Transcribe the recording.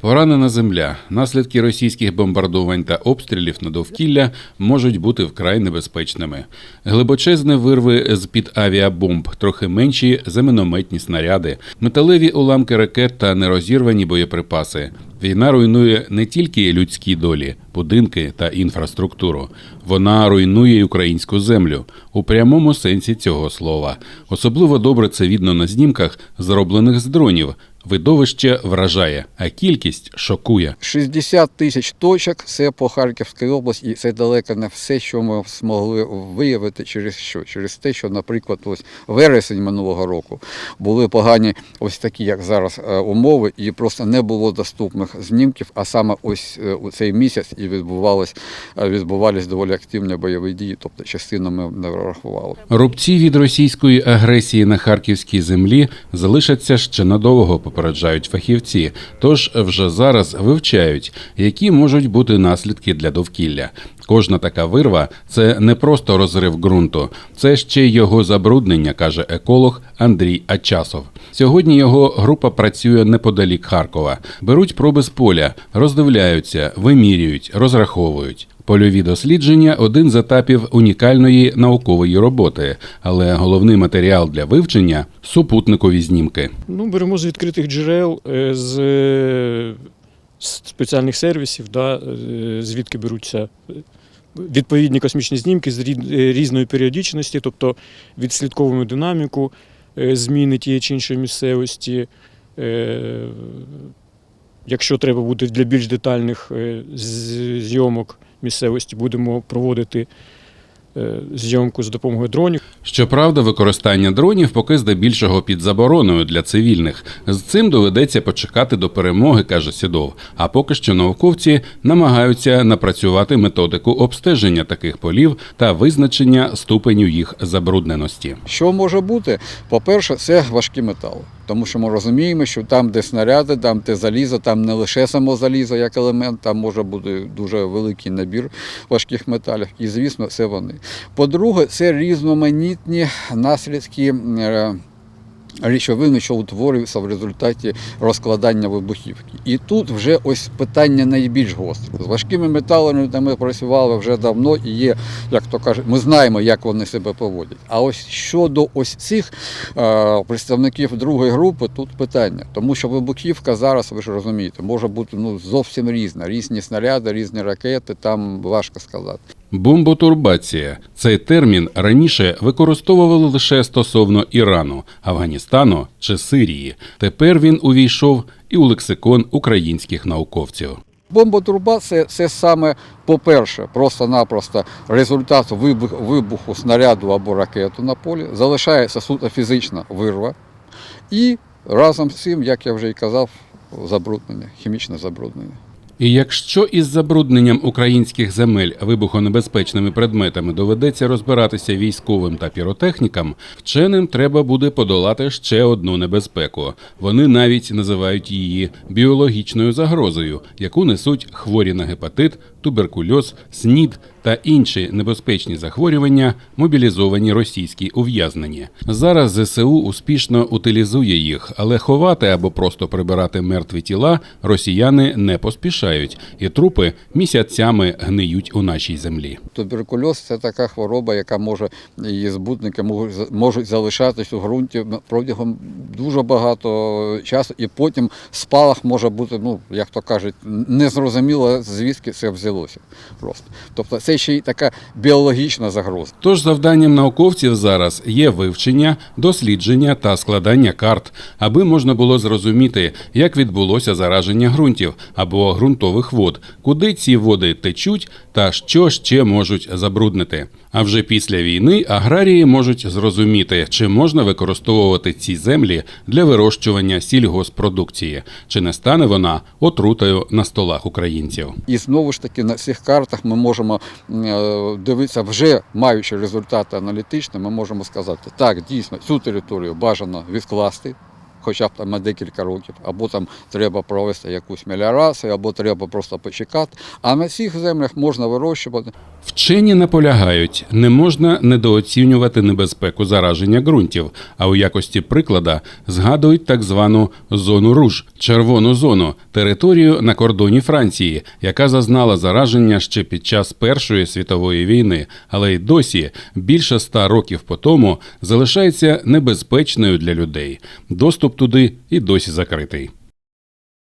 Поранена земля, наслідки російських бомбардувань та обстрілів на довкілля можуть бути вкрай небезпечними. Глибочезні вирви з під авіабомб, трохи менші за мінометні снаряди, металеві уламки ракет та нерозірвані боєприпаси. Війна руйнує не тільки людські долі, будинки та інфраструктуру. Вона руйнує українську землю у прямому сенсі цього слова. Особливо добре це видно на знімках, зроблених з дронів. Видовище вражає, а кількість шокує. 60 тисяч точок це по Харківській області, і це далеко не все, що ми змогли виявити через що? Через те, що, наприклад, ось вересень минулого року були погані ось такі, як зараз, е, умови, і просто не було доступних знімків. А саме ось е, у цей місяць і відбувались, е, відбувались доволі активні бойові дії, тобто частину ми не врахували. Рубці від російської агресії на харківській землі залишаться ще надовго, попереджають фахівці. Тож вже зараз вивчають, які можуть бути наслідки для довкілля. Кожна така вирва це не просто розрив ґрунту, це ще його забруднення, каже еколог Андрій Ачасов. Сьогодні його група працює неподалік Харкова. Беруть проби з поля, роздивляються, вимірюють, розраховують. Польові дослідження один з етапів унікальної наукової роботи, але головний матеріал для вивчення супутникові знімки. Ну, беремо з відкритих джерел, е, з е, спеціальних сервісів, да, е, звідки беруться відповідні космічні знімки з е, різної періодичності, тобто відслідковуємо динаміку е, зміни тієї чи іншої місцевості. Е, Якщо треба буде для більш детальних зйомок місцевості, будемо проводити зйомку з допомогою дронів. Щоправда, використання дронів поки здебільшого під забороною для цивільних. З цим доведеться почекати до перемоги, каже Сідов. А поки що науковці намагаються напрацювати методику обстеження таких полів та визначення ступеню їх забрудненості. Що може бути? По-перше, це важкі метали. Тому що ми розуміємо, що там, де снаряди, там де залізо, там не лише само залізо як елемент, там може бути дуже великий набір важких металів. І, звісно, це вони. По-друге, це різноманітні наслідки. Речовини, що утворюються в результаті розкладання вибухівки. І тут вже ось питання найбільш гостре. З важкими металами де ми працювали вже давно і є, як то кажуть, ми знаємо, як вони себе поводять. А ось щодо ось цих е, представників другої групи, тут питання. Тому що вибухівка зараз, ви ж розумієте, може бути ну, зовсім різна. Різні снаряди, різні ракети, там важко сказати. Бомботурбація цей термін раніше використовували лише стосовно Ірану, Афганістану чи Сирії. Тепер він увійшов і у лексикон українських науковців. Бомботруба це, це саме, по-перше, просто-напросто результат вибуху снаряду або ракету на полі. Залишається суто фізична вирва. І разом з цим, як я вже і казав, забруднення, хімічне забруднення. І якщо із забрудненням українських земель вибухонебезпечними предметами доведеться розбиратися військовим та піротехнікам, вченим треба буде подолати ще одну небезпеку. Вони навіть називають її біологічною загрозою, яку несуть хворі на гепатит, туберкульоз, СНІД та інші небезпечні захворювання, мобілізовані російські ув'язнені. Зараз ЗСУ успішно утилізує їх, але ховати або просто прибирати мертві тіла росіяни не поспішають, і трупи місяцями гниють у нашій землі. Туберкульоз це така хвороба, яка може її збутники можуть, залишатись у ґрунті протягом дуже багато часу, і потім спалах може бути, ну як то кажуть, незрозуміло звідки це взялося. Просто тобто це ще й така біологічна загроза. Тож завданням науковців зараз є вивчення, дослідження та складання карт, аби можна було зрозуміти, як відбулося зараження ґрунтів або ґрунтових вод, куди ці води течуть та що ще можуть забруднити. А вже після війни аграрії можуть зрозуміти, чи можна використовувати ці землі для вирощування сільгоспродукції, чи не стане вона отрутою на столах українців. І знову ж таки на цих картах ми можемо е, дивитися, вже маючи результати аналітичні, ми можемо сказати, так, дійсно, цю територію бажано відкласти. Хоча б там на декілька років, або там треба провести якусь меліорацію, або треба просто почекати. А на цих землях можна вирощувати. Вчені наполягають, не можна недооцінювати небезпеку зараження ґрунтів, а у якості приклада згадують так звану зону руж, червону зону, територію на кордоні Франції, яка зазнала зараження ще під час Першої світової війни, але й досі більше ста років по тому залишається небезпечною для людей. Доступ туди і досі закритий.